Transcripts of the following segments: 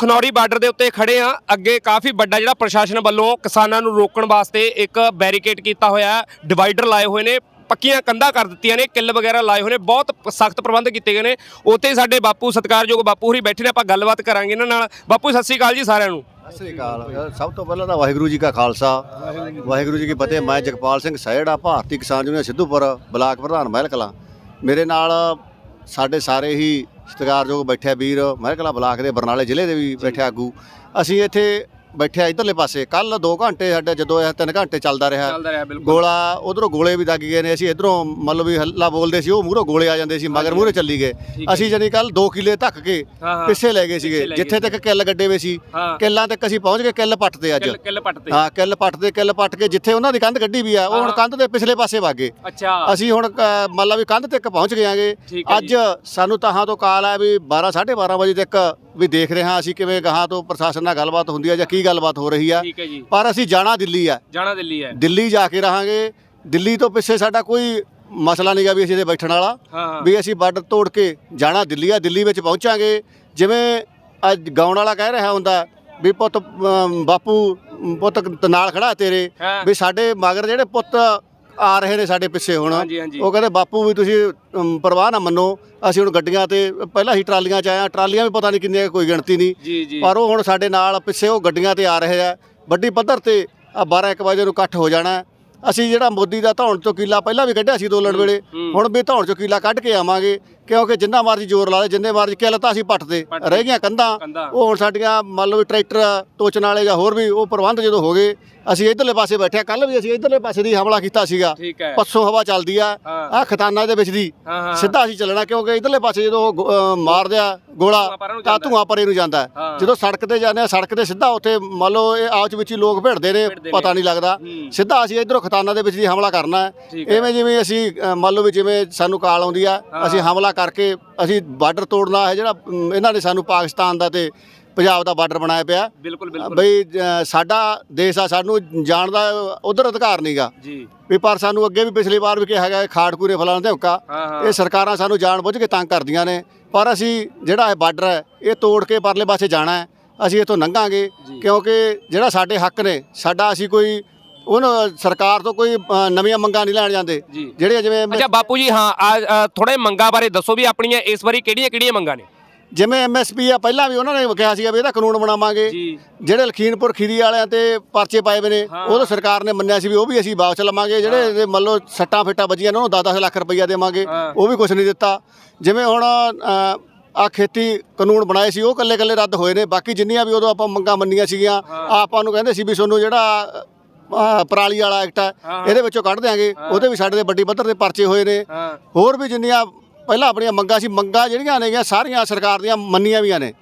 Khanauri border ਦੇ ਉੱਤੇ ਖੜੇ ਆ ਅੱਗੇ ਕਾਫੀ ਵੱਡਾ ਜਿਹੜਾ ਪ੍ਰਸ਼ਾਸਨ ਵੱਲੋਂ ਕਿਸਾਨਾਂ ਨੂੰ ਰੋਕਣ ਵਾਸਤੇ ਇੱਕ ਬੈਰੀਕੇਡ ਕੀਤਾ ਹੋਇਆ ਡਿਵਾਈਡਰ ਲਾਏ ਹੋਏ ਨੇ, ਪੱਕੀਆਂ ਕੰਧਾਂ ਕਰ ਦਿੱਤੀਆਂ ਨੇ, ਕਿੱਲ ਵਗੈਰਾ ਲਾਏ ਹੋਏ ਨੇ, ਬਹੁਤ ਸਖਤ ਪ੍ਰਬੰਧ ਕੀਤੇ ਗਏ ਨੇ। ਉੱਥੇ ਹੀ ਸਾਡੇ ਬਾਪੂ ਸਤਿਕਾਰਯੋਗ ਬਾਪੂ ਹੋਰੀ ਬੈਠੇ ਨੇ, ਆਪਾਂ ਗੱਲਬਾਤ ਕਰਾਂਗੇ ਇਹਨਾਂ ਨਾਲ। ਬਾਪੂ, ਸਤਿ ਸ੍ਰੀ ਅਕਾਲ ਜੀ ਸਾਰਿਆਂ ਨੂੰ। ਸਤਿ ਸ੍ਰੀ ਅਕਾਲ। ਸਭ ਤੋਂ ਪਹਿਲਾਂ ਤਾਂ ਵਾਹਿਗੁਰੂ ਜੀ ਕਾ ਖਾਲਸਾ। ਵਾਹਿਗੁਰੂ ਜੀ ਕੀ ਫਤਿਹ। ਮੈਂ ਜਗਪਾਲ ਸਿੰਘ ਸਹਿੜਾ ਭਾਰਤੀ ਕਿਸਾਨ ਯੂਨੀਅਨ ਸਿੱਧੂਪੁਰ ਬਲਾਕ ਪ੍ਰਧਾਨ ਮਹਿਲ ਕਲਾਂ। ਮੇਰੇ ਨਾਲ ਸਾਡੇ ਸਾਰੇ ਹੀ ਸਤਿਕਾਰਯੋਗ ਬੈਠੇ ਵੀਰ ਮਹਿਲ ਕਲਾਂ ਬਲਾਕ ਦੇ ਬਰਨਾਲੇ ਜ਼ਿਲ੍ਹੇ ਦੇ ਵੀ ਬੈਠੇ ਆਗੂ। ਅਸੀਂ ਇੱਥੇ ਬੈਠੇ ਇਧਰਲੇ ਪਾਸੇ। ਕੱਲ 2 ਘੰਟੇ ਸਾਡੇ ਜਦੋਂ ਇਹ 3 ਘੰਟੇ ਚੱਲਦਾ ਰਿਹਾ। ਰਿਹਾ ਬਿਲਕੁਲ। ਗੋਲਾ ਉਧਰੋਂ ਗੋਲੇ ਵੀ ਲੱਗ ਗਏ ਨੇ। ਅਸੀਂ ਇਧਰੋਂ ਮੰਨ ਲਓ ਵੀ ਹੱਲਾ ਬੋਲਦੇ ਸੀ ਉਹ ਮੂਹਰੋਂ ਗੋਲੇ ਆ ਜਾਂਦੇ ਸੀ ਮਗਰ ਮੂਹਰੇ ਚੱਲੀ ਗਏ। ਅਸੀਂ ਜਾਨੀ ਕੱਲ 2 ਕਿੱਲੇ ਧੱਕ ਕੇ। ਪਿੱਛੇ ਲੈ ਗਏ ਸੀਗੇ ਜਿੱਥੇ ਗਏ ਤੱਕ ਕਿੱਲ ਗੱਡੇ ਵੇ ਸੀ। ਕਿੱਲਾਂ ਤੱਕ ਅਸੀਂ ਪਹੁੰਚ ਗਏ ਕਿੱਲ ਪੱਟਦੇ ਅੱਜ। ਕਿੱਲ ਕਿੱਲ ਪੱਟਦੇ। ਹਾਂ ਕਿੱਲ ਪੱਟਦੇ ਕਿੱਲ ਪੱਟ ਕੇ ਜਿੱਥੇ ਉਹਨਾਂ ਦੀ ਕੰਧ ਕੱਢੀ ਵੀ ਆ ਉਹ ਹੁਣ। ਕੰਧ ਦੇ ਪਿਛਲੇ ਪਾਸੇ ਵਾਗੇ ਅੱਛਾ। ਅਸੀਂ ਹੁਣ ਮੰਨ ਲਾ ਵੀ ਕੰਧ ਤੱਕ ਪਹੁੰਚ ਠੀਕ ਹੈ ਅੱਜ ਸਾਨੂੰ ਤਾਹਾਂ ਤੋਂ ਕਾਲ ਆ ਵੀ 12 12:30 ਵਜੇ ਤੱਕ ਵੀ ਦੇਖ ਰਹੇ ਹਾਂ ਅਸੀਂ ਕਿਵੇਂ ਗਾਹਾਂ ਤੋਂ ਪ੍ਰਸ਼ਾਸਨ ਨਾਲ ਗੱਲਬਾਤ ਹੁੰਦੀ ਆ ਜਾਂ ਕੀ ਗੱਲਬਾਤ ਹੋ ਰਹੀ ਆ। ਠੀਕ ਹੈ ਜੀ। ਪਰ ਅਸੀਂ ਜਾਣਾ ਦਿੱਲੀ ਆ। ਜਾਣਾ ਦਿੱਲੀ ਹੈ ਦਿੱਲੀ ਜਾ ਕੇ ਰਹਾਂਗੇ। ਦਿੱਲੀ ਤੋਂ ਪਿੱਛੇ ਸਾਡਾ ਕੋਈ ਮਸਲਾ ਨਹੀਂਗਾ ਵੀ ਅਸੀਂ ਇਹਦੇ ਬੈਠਣ ਵਾਲਾ। ਹਾਂ ਹਾਂ। ਵੀ ਅਸੀਂ ਬਾਰਡਰ ਤੋੜ ਕੇ ਜਾਣਾ ਦਿੱਲੀ ਆ। ਦਿੱਲੀ ਵਿੱਚ ਪਹੁੰਚਾਂਗੇ। ਜਿਵੇਂ ਅੱਜ ਗਾਉਣ ਵਾਲਾ ਕਹਿ ਰਿਹਾ ਹੁੰਦਾ ਵੀ ਪੁੱਤ ਬਾਪੂ ਪੁੱਤ ਨਾਲ ਖੜਾ ਤੇਰੇ। ਹਾਂ। ਵੀ ਸਾਡੇ ਮਗਰ ਜਿਹੜੇ ਪੁੱਤ ਆ ਰਹੇ ਨੇ ਸਾਡੇ ਪਿੱਛੇ ਹੁਣ। ਹਾਂਜੀ, ਹਾਂਜੀ। ਉਹ ਕਹਿੰਦੇ ਬਾਪੂ ਵੀ ਤੁਸੀਂ ਅਮ, ਪਰਵਾਹ ਨਾ ਮੰਨੋ। ਅਸੀਂ ਹੁਣ ਗੱਡੀਆਂ ਤੇ ਪਹਿਲਾਂ ਹੀ ਟਰਾਲੀਆਂ 'ਚ ਆਇਆ ਟਰਾਲੀਆਂ ਵੀ ਪਤਾ ਨਹੀਂ ਕਿੰਨੀਆਂ ਕੋਈ ਗਿਣਤੀ ਨਹੀਂ। ਜੀ ਜੀ। ਪਰ ਉਹ ਹੁਣ ਸਾਡੇ ਨਾਲ ਪਿੱਛੇ ਉਹ ਗੱਡੀਆਂ ਤੇ ਆ ਰਹੇ ਆ। ਵੱਡੀ ਪੱਧਰ ਤੇ ਆ 12 1 ਵਜੇ ਨੂੰ ਇਕੱਠ ਹੋ ਜਾਣਾ ਹੈ। ਅਸੀਂ ਜਿਹੜਾ ਮੋਦੀ ਦਾ ਧੌਣ ਚੋਂ ਕੀਲਾ ਪਹਿਲਾਂ ਵੀ ਕੱਢਿਆ ਸੀ ਦੋਲਣ ਵੇਲੇ ਹੂੰ। ਹੁਣ ਵੀ ਧੌਣ ਚੋਂ ਕੀਲਾ ਕੱਢ ਕੇ ਆਵਾਂਗੇ। ਕਿਉਂਕਿ ਜਿੰਨਾ ਮਰਜ਼ੀ ਜ਼ੋਰ ਲਾ ਲੈ ਜਿੰਨੇ ਮਰਜ਼ੀ ਕਿੱਲ ਤਾਂ ਅਸੀਂ ਪੱਟਦੇ। ਰਹਿ ਗਈਆਂ ਕੰਧਾਂ। ਉਹ ਹੁਣ ਸਾਡੀਆਂ ਮੰਨ ਲਓ ਵੀ ਟਰੈਕਟਰ ਟੋਚਣ ਵਾਲੇ ਜਾਂ ਹੋਰ ਵੀ ਉਹ ਪ੍ਰਬੰਧ ਜਦੋਂ ਹੋ ਗਏ ਅਸੀਂ ਇਧਰਲੇ ਪਾਸੇ ਬੈਠੇ ਕੱਲ ਵੀ ਅਸੀਂ ਇਧਰਲੇ ਪਾਸੇ ਦੀ ਹਮਲਾ ਕੀਤਾ ਸੀਗਾ ਪੱਛੋਂ ਹਵਾ ਚੱਲਦੀ ਆ। ਆ ਖਤਾਨਾ ਦੇ ਵਿੱਚ ਦੀ। ਸਿੱਧਾ ਅਸੀਂ ਚੱਲਣਾ ਕਿਉਂਕਿ ਇਧਰਲੇ ਪਾਸੇ ਜਦੋਂ ਉਹ ਮਾਰਦੇ ਆ ਗੋਲਾ ਤਾਂ ਧੂਆਂ ਪਰੇ ਨੂੰ ਜਾਂਦਾ। ਜਦੋਂ ਸੜਕ ਤੇ ਜਾਂਦੇ ਆ ਸੜਕ ਤੇ ਸਿੱਧਾ ਉੱਥੇ ਮੰਨ ਲਓ ਇਹ ਆਪਸ ਵਿੱਚ ਹੀ ਲੋਕ ਭਿੜਦੇ ਨੇ ਪਤਾ। ਨਹੀਂ ਲੱਗਦਾ। ਸਿੱਧਾ ਅਸੀਂ ਇਧਰੋਂ ਖਤਾਨਾ ਦੇ ਵਿੱਚ ਦੀ ਹਮਲਾ ਕਰਨਾ। ਐਵੇਂ ਜਿਵੇਂ ਅਸੀਂ ਮੰਨ ਲਓ ਵੀ ਜਿਵੇਂ ਸਾਨੂੰ ਕਾਲ ਆਉਂਦੀ ਆ। ਅਸੀਂ ਹਮਲਾ ਕਰਕੇ ਅਸੀਂ ਬਾਰਡਰ ਤੋੜਨਾ ਹੈ ਜਿਹੜਾ ਇਹਨਾਂ ਨੇ ਸਾਨੂੰ ਪਾਕਿਸਤਾਨ ਦਾ ਤੇ ਪੰਜਾਬ ਦਾ ਬਾਰਡਰ ਬਣਾਇਆ ਪਿਆ। ਬਿਲਕੁਲ ਬਿਲਕੁਲ। ਬਈ ਸਾਡਾ ਦੇਸ਼ ਆ ਸਾਨੂੰ ਜਾਣ ਦਾ ਉਧਰ ਅਧਿਕਾਰ ਨਹੀਂਗਾ ਜੀ। ਵੀ ਪਰ ਸਾਨੂੰ ਅੱਗੇ ਵੀ ਪਿਛਲੀ ਵਾਰ ਵੀ ਕਿਹਾ ਗਿਆ ਖਾੜਕੂਰੇ ਫਲਾਣ ਦੇ ਹੁੱਕਾ। ਇਹ ਸਰਕਾਰਾਂ ਸਾਨੂੰ ਜਾਣ ਬੁੱਝ ਕੇ ਤੰਗ ਕਰਦੀਆਂ ਨੇ। ਪਰ ਅਸੀਂ ਜਿਹੜਾ ਇਹ ਬਾਰਡਰ ਹੈ ਇਹ ਤੋੜ ਕੇ ਪਰਲੇ ਪਾਸੇ ਜਾਣਾ ਹੈ। ਅਸੀਂ ਇੱਥੋਂ ਲੰਘਾਂਗੇ ਕਿਉਂਕਿ ਜਿਹੜਾ ਸਾਡੇ ਹੱਕ ਨੇ ਸਾਡਾ ਅਸੀਂ ਕੋਈ ਉਹਨ ਸਰਕਾਰ ਤੋਂ ਕੋਈ ਅ, ਨਵੀਆਂ ਮੰਗਾਂ ਨਹੀਂ ਲੈਣ ਜਾਂਦੇ। ਜਿਹੜੇ ਜਿਵੇਂ ਅੱਛਾ ਬਾਪੂ ਜੀ ਹਾਂ ਆ ਥੋੜੇ ਮੰਗਾਂ ਬਾਰੇ ਦੱਸੋ ਵੀ ਆਪਣੀਆਂ ਇਸ ਵਾਰੀ ਕਿਹੜੀਆਂ ਕਿਹੜੀਆਂ ਮੰਗਾਂ ਨੇ? ਜਿਵੇਂ ਐਮਐਸਪੀ ਆ ਪਹਿਲਾਂ ਵੀ ਉਹਨਾਂ ਨੇ ਕਿਹਾ ਸੀਗਾ ਵੀ ਇਹਦਾ ਕਾਨੂੰਨ ਬਣਾਵਾਂਗੇ। ਜੀ। ਜਿਹੜੇ ਲਖੀਮਪੁਰ ਖੀਰੀ ਵਾਲਿਆਂ ਤੇ ਪਰਚੇ ਪਾਏ ਵੇ ਨੇ। ਉਹ ਤਾਂ ਸਰਕਾਰ ਨੇ ਮੰਨਿਆ ਸੀ ਵੀ ਉਹ ਵੀ ਅਸੀਂ ਵਾਪਸ ਲਵਾਂਗੇ। ਜਿਹੜੇ ਇਹਦੇ ਮੰਨ ਲਓ ਸੱਟਾਂ ਫੇਟਾਂ ਵੱਜੀਆਂ ਨੇ ਉਹਨੂੰ 10-10 ਲੱਖ ਰੁਪਈਆ ਦੇਵਾਂਗੇ। ਉਹ ਵੀ ਕੁਝ ਨਹੀਂ ਦਿੱਤਾ। ਜਿਵੇਂ ਹੁਣ ਆ ਖੇਤੀ ਕਾਨੂੰਨ ਬਣਾਏ ਸੀ ਉਹ ਕੱਲੇ ਕੱਲੇ ਰੱਦ ਹੋਏ ਨੇ। ਬਾਕੀ ਜਿੰਨੀਆਂ ਵੀ ਉਦੋਂ ਆਪਾਂ ਮੰਗਾਂ ਮੰਨੀਆਂ ਸੀਗੀਆਂ ਆਹ ਆਪਾਂ ਨੂੰ ਕਹਿੰਦੇ ਸੀ ਵੀ ਤੁਹਾਨੂੰ ਜਿਹੜਾ ਪਰਾਲੀ ਵਾਲਾ ਐਕਟ ਹੈ। ਇਹਦੇ ਵਿੱਚੋਂ ਕੱਢ ਦਿਆਂਗੇ। ਉਹਦੇ ਵੀ ਸਾਡੇ ਦੇ ਵੱਡੀ ਪੱਧਰ ਤੇ ਪਰਚੇ ਹੋਏ ਨੇ। ਹੋਰ ਵੀ ਜਿੰਨੀਆਂ ਪਹਿਲਾਂ ਆਪਣੀਆਂ ਮੰਗਾਂ ਸੀ ਮੰਗਾਂ ਜਿਹੜੀਆਂ ਨੇਗੀਆਂ ਸਾਰੀਆਂ ਸਰਕਾਰ ਦੀਆਂ ਮੰਨੀਆਂ ਵੀਆਂ ਨੇ।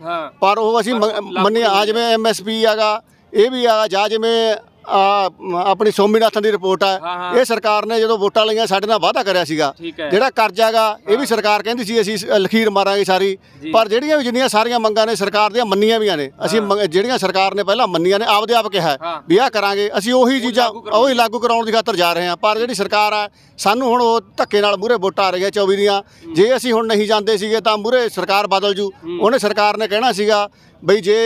ਪਰ ਉਹ ਅਸੀਂ ਲਾਗੂ ਮੰਨਿਆ ਆ ਜਿਵੇਂ ਐਮਐਸਪੀ ਹੈਗਾ ਇਹ ਵੀ ਆ ਜਾਂ ਜਿਵੇਂ ਆ ਆਪਣੀ ਸੋਮੀਨਾਥਨ ਦੀ ਰਿਪੋਰਟ। ਹੈ ਇਹ ਸਰਕਾਰ ਨੇ ਜਦੋਂ ਵੋਟਾਂ ਲਈਆਂ ਸਾਡੇ ਨਾਲ ਵਾਅਦਾ ਕਰਿਆ ਸੀਗਾ। ਜਿਹੜਾ ਕਰਜ਼ਾ ਹੈਗਾ ਇਹ ਵੀ ਸਰਕਾਰ ਕਹਿੰਦੀ ਸੀ ਅਸੀਂ ਲਖੀਰ ਮਾਰਾਂਗੇ ਸਾਰੀ। ਪਰ ਜਿਹੜੀਆਂ ਵੀ ਜਿੰਨੀਆਂ ਸਾਰੀਆਂ ਮੰਗਾਂ ਨੇ ਸਰਕਾਰ ਦੀਆਂ ਮੰਨੀਆਂ ਵੀਆਂ ਨੇ। ਅਸੀਂ ਜਿਹੜੀਆਂ ਸਰਕਾਰ ਨੇ ਪਹਿਲਾਂ ਮੰਨੀਆਂ ਨੇ ਆਪਦੇ ਆਪ ਕਿਹਾ। ਵੀ ਆਹ ਕਰਾਂਗੇ। ਅਸੀਂ ਉਹੀ ਚੀਜ਼ਾਂ ਉਹੀ ਲਾਗੂ ਕਰਾਉਣ ਦੀ ਖਾਤਰ ਜਾ ਰਹੇ ਹਾਂ। ਪਰ ਜਿਹੜੀ ਸਰਕਾਰ ਆ ਸਾਨੂੰ ਹੁਣ ਉਹ ਧੱਕੇ ਨਾਲ ਮੂਰੇ ਵੋਟਾਂ ਆ ਰਹੀਆਂ 24 ਦੀਆਂ। ਜੇ ਅਸੀਂ ਹੁਣ ਨਹੀਂ ਜਾਂਦੇ ਸੀਗੇ ਤਾਂ ਮੂਰੇ ਸਰਕਾਰ ਬਦਲ ਜੂ। ਉਹਨੇ ਸਰਕਾਰ ਨੇ ਕਹਿਣਾ ਸੀਗਾ ਬਈ ਜੇ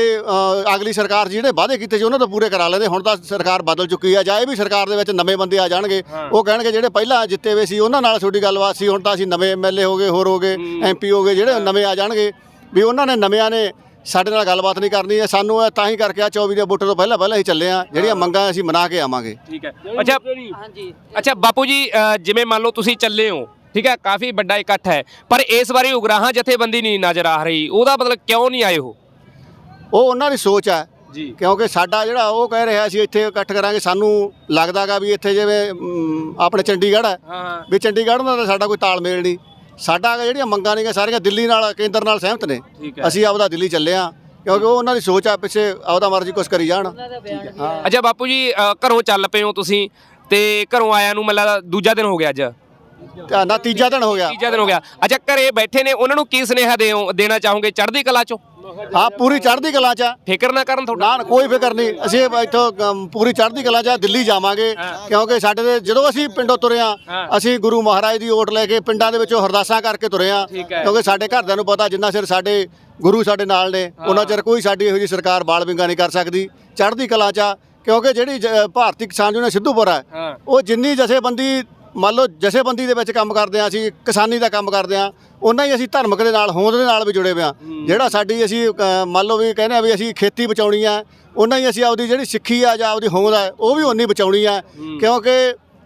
ਅਗਲੀ ਸਰਕਾਰ ਜਿਹੜੇ ਵਾਅਦੇ ਕੀਤੇ ਸੀ ਉਹਨਾਂ ਤੋਂ ਪੂਰੇ ਕਰਾ ਲੈਂਦੇ। ਹੁਣ ਤਾਂ ਸਰਕਾਰ ਬਦਲ ਚੁੱਕੀ ਆ ਜਾਂ ਇਹ ਵੀ ਸਰਕਾਰ ਦੇ ਵਿੱਚ ਨਵੇਂ ਬੰਦੇ ਆ ਜਾਣਗੇ ਉਹ ਕਹਿਣਗੇ ਜਿਹੜੇ ਪਹਿਲਾਂ ਜਿੱਤੇ ਹੋਏ ਸੀ ਉਹਨਾਂ ਨਾਲ ਤੁਹਾਡੀ ਗੱਲਬਾਤ ਸੀ ਹੁਣ ਤਾਂ ਅਸੀਂ ਨਵੇਂ ਐਮਐਲਏ ਹੋ ਗਏ ਹੋਰ ਹੋ ਗਏ ਐਮਪੀ ਹੋ ਗਏ ਜਿਹੜੇ ਨਵੇਂ ਆ ਜਾਣਗੇ ਵੀ ਉਹਨਾਂ ਨੇ ਨਵਿਆਂ ਨੇ ਸਾਡੇ ਨਾਲ ਗੱਲਬਾਤ ਨਹੀਂ ਕਰਨੀ ਹੈ। ਸਾਨੂੰ ਇਹ ਤਾਂ ਹੀ ਕਰਕੇ ਆ 24 ਦੇ ਵੋਟਾਂ ਤੋਂ ਪਹਿਲਾਂ ਪਹਿਲਾਂ ਹੀ ਚੱਲੇ ਆ ਜਿਹੜੀਆਂ ਮੰਗਾਂ ਅਸੀਂ ਮਨਾ ਕੇ ਆਵਾਂਗੇ। ਠੀਕ ਹੈ। ਅੱਛਾ ਹਾਂਜੀ। ਅੱਛਾ ਬਾਪੂ ਜੀ ਜਿਵੇਂ ਮੰਨ ਲਓ ਤੁਸੀਂ ਚੱਲੇ ਹੋ ਠੀਕ ਹੈ ਕਾਫੀ ਵੱਡਾ ਇਕੱਠ ਹੈ ਪਰ ਇਸ ਵਾਰੀ ਉਗਰਾਹਾਂ ਜਥੇਬੰਦੀ ਨਹੀਂ ਨਜ਼ਰ ਆ ਰਹੀ ਉਹਦਾ ਮਤਲਬ ਕਿਉਂ ਨਹੀਂ ਆਏ ਉਹ? ਉਹ ਉਹਨਾਂ ਦੀ ਸੋਚ ਹੈ। ਜੀ। ਕਿਉਂਕਿ ਸਾਡਾ ਜਿਹੜਾ ਉਹ ਕਹਿ ਰਿਹਾ ਸੀ ਇੱਥੇ ਇਕੱਠ ਕਰਾਂਗੇ ਸਾਨੂੰ ਲੱਗਦਾਗਾ ਵੀ ਇੱਥੇ ਜਿਵੇਂ ਅਮ, ਆਪਣੇ ਚੰਡੀਗੜ੍ਹ ਹੈ। ਵੀ ਚੰਡੀਗੜ੍ਹ ਨਾਲ ਤਾਂ ਸਾਡਾ ਕੋਈ ਤਾਲਮੇਲ ਨਹੀਂ। ਸਾਡਾ ਜਿਹੜੀਆਂ ਮੰਗਾਂ ਨੇਗੀਆਂ ਸਾਰੀਆਂ ਦਿੱਲੀ ਨਾਲ ਕੇਂਦਰ ਨਾਲ ਸਹਿਮਤ ਨੇ। ਠੀਕ ਹੈ। ਅਸੀਂ ਆਪਦਾ ਦਿੱਲੀ ਚੱਲੇ ਆ ਕਿਉਂਕਿ ਉਹ ਉਹਨਾਂ ਦੀ ਸੋਚ ਆ ਪਿੱਛੇ ਆਪਦਾ ਮਰਜ਼ੀ ਕੁਛ ਕਰੀ ਜਾਣ। ਅੱਛਾ ਬਾਪੂ ਜੀ ਅ, ਘਰੋਂ ਚੱਲ ਪਏ ਹੋ ਤੁਸੀਂ ਤੇ ਘਰੋਂ ਆਇਆਂ ਨੂੰ ਲੱਗਦਾ ਦੂਜਾ ਦਿਨ ਹੋ ਗਿਆ ਅੱਜ? ਤੇ ਨਾ ਤੀਜਾ ਦਿਨ ਹੋ ਗਿਆ। ਤੀਜਾ ਦਿਨ ਹੋ ਗਿਆ। ਅੱਛਾ ਘਰੇ ਬੈਠੇ ਨੇ ਉਹਨਾਂ ਨੂੰ ਕੀ ਸੁਨੇਹਾ ਦੇਓ ਦੇਣਾ ਚਾਹੋਗੇ? ਚੜ੍ਹਦੀ ਕਲਾ ਚੋਂ? ਹਾਂ ਪੂਰੀ ਚੜ੍ਹਦੀ ਕਲਾ ਚ ਆ। ਫਿਕਰ ਨਾ ਕਰਨ ਤੁਹਾਡਾ? ਨਾ ਨਾ, ਕੋਈ ਫਿਕਰ ਨਹੀਂ। ਅਸੀਂ ਇੱਥੋਂ ਅਮ, ਪੂਰੀ ਚੜ੍ਹਦੀ ਕਲਾ ਚ ਆ, ਦਿੱਲੀ ਜਾਵਾਂਗੇ। ਕਿਉਂਕਿ ਸਾਡੇ ਦੇ ਜਦੋਂ ਅਸੀਂ ਪਿੰਡੋਂ ਤੁਰੇ ਆ। ਅਸੀਂ ਗੁਰੂ ਮਹਾਰਾਜ ਦੀ ਓਟ ਲੈ ਕੇ ਪਿੰਡਾਂ ਦੇ ਵਿੱਚੋਂ ਹਰਦਾਸਾਂ ਕਰਕੇ ਤੁਰੇ ਆ। ਠੀਕ ਹੈ। ਕਿਉਂਕਿ ਸਾਡੇ ਘਰਦਿਆਂ ਨੂੰ ਪਤਾ ਜਿੰਨਾ ਸਿਰ ਸਾਡੇ ਗੁਰੂ ਸਾਡੇ ਨਾਲ ਨੇ ਉਹਨਾਂ ਚਿਰ ਕੋਈ ਸਾਡੀ ਇਹੋ ਜਿਹੀ ਸਰਕਾਰ ਬਾਲ ਵਿੰਗਾ ਨਹੀਂ ਕਰ ਸਕਦੀ। ਚੜ੍ਹਦੀ ਕਲਾ ਚ ਆ, ਕਿਉਂਕਿ ਜਿਹੜੀ ਜ- ਭਾਰਤੀ ਕਿਸਾਨ ਯੂਨੀਅਨ ਸਿੱਧੂਪੁਰ ਹੈ ਹਾਂ। ਉਹ ਜਿੰਨੀ ਜਥੇਬੰਦੀ ਮੰਨ ਲਓ ਜਥੇਬੰਦੀ ਦੇ ਵਿੱਚ ਕੰਮ ਕਰਦੇ ਆ ਅਸੀਂ ਕਿਸਾਨੀ ਦਾ ਕੰਮ ਕਰਦੇ ਆ ਉਹਨਾਂ ਹੀ ਅਸੀਂ ਧਾਰਮਿਕ ਦੇ ਨਾਲ ਹੋਂਦ ਦੇ ਨਾਲ ਵੀ ਜੁੜੇ ਹੋਏ ਆ ਜਿਹੜਾ ਸਾਡੀ ਅਸੀਂ ਅ, ਮੰਨ ਲਓ ਵੀ ਕਹਿੰਦੇ ਆ ਵੀ ਅਸੀਂ ਖੇਤੀ ਬਚਾਉਣੀ ਆ ਉਹਨਾਂ ਹੀ ਅਸੀਂ ਆਪਦੀ ਜਿਹੜੀ ਸਿੱਖੀ ਆ ਜਾਂ ਆਪਦੀ ਹੋਂਦ ਆ ਉਹ ਵੀ ਉਨੀ ਬਚਾਉਣੀ ਆ ਕਿਉਂਕਿ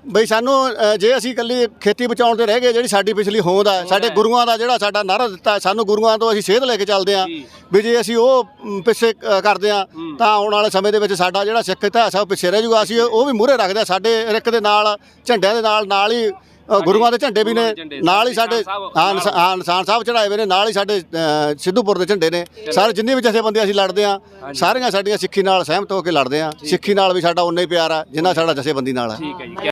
ਬਈ ਸਾਨੂੰ ਅ, ਜੇ ਅਸੀਂ ਇਕੱਲੀ ਖੇਤੀ ਬਚਾਉਣ ਤੇ ਰਹਿ ਗਏ ਜਿਹੜੀ ਸਾਡੀ ਪਿਛਲੀ ਹੋਂਦ ਆ ਸਾਡੇ ਗੁਰੂਆਂ ਦਾ ਜਿਹੜਾ ਸਾਡਾ ਨਾਰਾ ਦਿੱਤਾ ਸਾਨੂੰ ਗੁਰੂਆਂ ਤੋਂ ਅਸੀਂ ਸੇਧ ਲੈ ਕੇ ਚੱਲਦੇ ਆ। ਵੀ ਜੇ ਅਸੀਂ ਉਹ ਮ, ਪਿੱਛੇ ਅ, ਕਰਦੇ ਆ ਤਾਂ ਆਉਣ ਵਾਲੇ ਸਮੇਂ ਦੇ ਵਿੱਚ ਸਾਡਾ ਜਿਹੜਾ ਸਿੱਖ ਇਤਿਹਾਸ ਆ ਉਹ ਪਿੱਛੇ ਰਹਿ ਜਾਊਗਾ ਅਸੀਂ ਉਹ ਵੀ ਮੂਹਰੇ ਰੱਖਦੇ ਆ ਸਾਡੇ ਰਿਕ ਦੇ ਨਾਲ ਝੰਡਿਆਂ ਦੇ ਨਾਲ ਨਾਲ ਹੀ ਅ, ਗੁਰੂਆਂ ਦੇ ਝੰਡੇ ਵੀ ਨੇ ਝੰਡੇ, ਨਾਲ ਹੀ ਸਾਡੇ ਸਾਹਿਬ, ਹਾਂ ਨਿਸ਼ਾ- ਹਾਂ। ਨਿਸ਼ਾਨ ਸਾਹਿਬ ਚੜਾਏ ਹੋਏ ਨੇ ਨਾਲ ਹੀ ਸਾਡੇ ਅ, ਸਿੱਧੂਪੁਰ ਦੇ ਝੰਡੇ ਨੇ। ਸਾਰੇ ਜਿੰਨੇ ਵੀ ਜਥੇਬੰਦੀਆਂ ਅਸੀਂ ਲੜਦੇ ਆ ਸਾਰੀਆਂ ਸਾਡੀਆਂ ਸਿੱਖੀ ਨਾਲ ਸਹਿਮਤ ਹੋ ਕੇ ਲੜਦੇ ਆ। ਸਿੱਖੀ ਨਾਲ ਵੀ ਸਾਡਾ ਉਨਾ ਹੀ ਪਿਆਰ ਆ ਜਿੰਨਾ ਸਾਡਾ ਜਥੇਬੰਦੀ ਨਾਲ ਆ। ਠੀਕ ਹੈ ਜੀ।